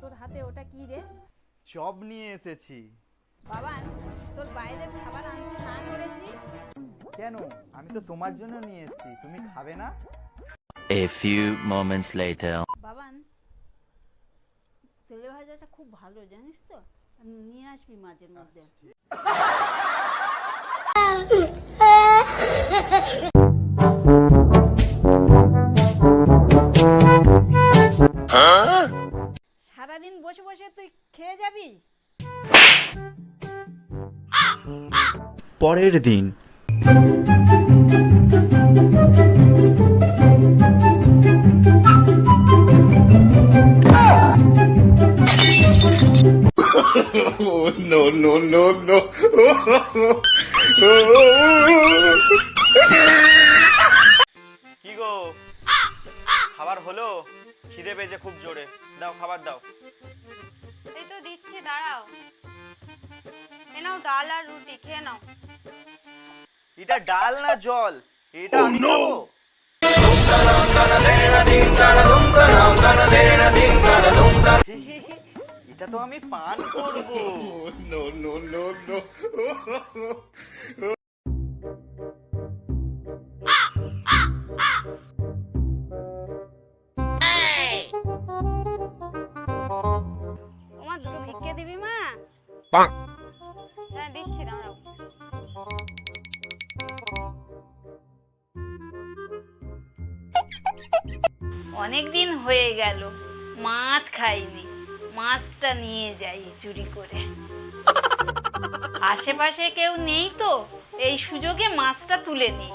তোর হাতে ওটা কি রে? চপ নিয়ে এসেছি। বাবান তোর বাইরের খাবার আনতে না করেছি? কেন? আমি তো তোমার জন্য নিয়ে এসেছি। তুমি খাবে না? A few moments later. Baban তেলে ভাজাটা খুব ভালো জানিস তো? নিয়ে আসবি মাঝে মধ্যে। বসে তুই খেয়ে যাবি? পরের দিন। কি গো? খাবার হলো? খিদে পেয়েছে খুব জোরে। দাও খাবার দাও। দাঁড়াও। এ নাও ডাল আর রুটি খেয়ে নাও। এটা ডাল না জল? এটা আমি খাব? এটা তো আমি পান করব। হ্যাঁ দিচ্ছি দাঁড়াও। অনেক দিন হয়ে গেল মাছ খাইনি মাছটা নিয়ে যাই চুরি করে। আশেপাশে কেউ নেই তো এই সুযোগে মাছটা তুলে নিই।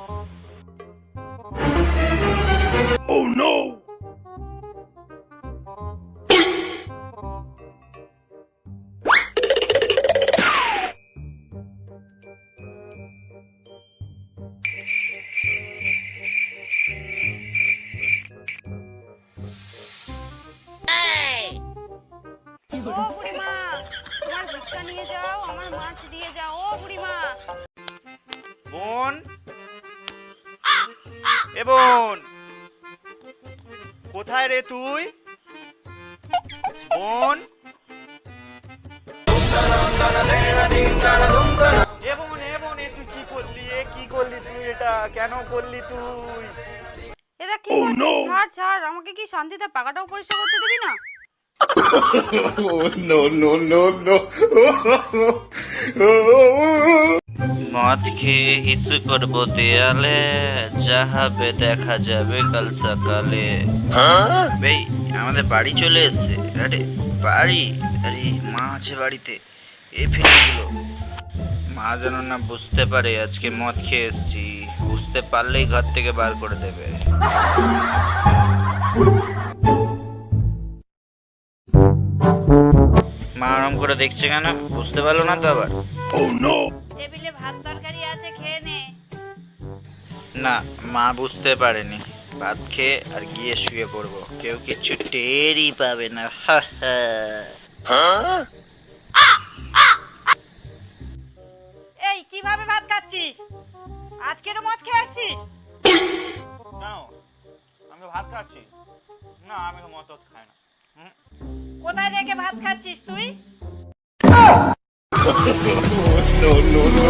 ও বুড়িমা তোমার ভিক্ষা নিয়ে যাও আমার মাছ দিয়ে যাও। ও বুড়িমা। বোন। এ বোন। কোথায় রে তুই? বোন। এ বোন এ বোন এ তুই কি করলি? এ কি করলি তুই? এটা কেন করলি তুই? এটা কি ছাড় ছাড়। আমাকে কি শান্তিতে পাকাটাও পরিষ্কার করতে দিবি না? মদ খেয়ে হিসু করব দেয়ালে যাহাবে দেখা যাবে কাল সকালে। ভাই আমাদের বাড়ি চলে এসছে। আরে বাড়ি? আরে মা আছে বাড়িতে। এ ফিরগুলো মা যেন না বুঝতে পারে আজকে মদ খেয়ে এসছি। বুঝতে পারলেই ঘর থেকে বার করে দেবে। মা করে দেখছে কেন? বুঝতে পারল না তো আবার। টেবিলে ভাত তরকারি আছে খেয়ে নে। না মা বুঝতে পারেনি। ভাত খেয়ে আর গিয়ে শুয়ে পড়ব। কেউ কিচ্ছু টেরই পাবে না। হা হা। এই কীভাবে ভাত খাচ্ছিস? আজকেরও মদ খেয়ে আসছিস? কেন আমি ভাত খাচ্ছি। না আমি তো মত খাই না। কোথায় রেখে ভাত খাচ্ছিস তুই? no, no, no, no.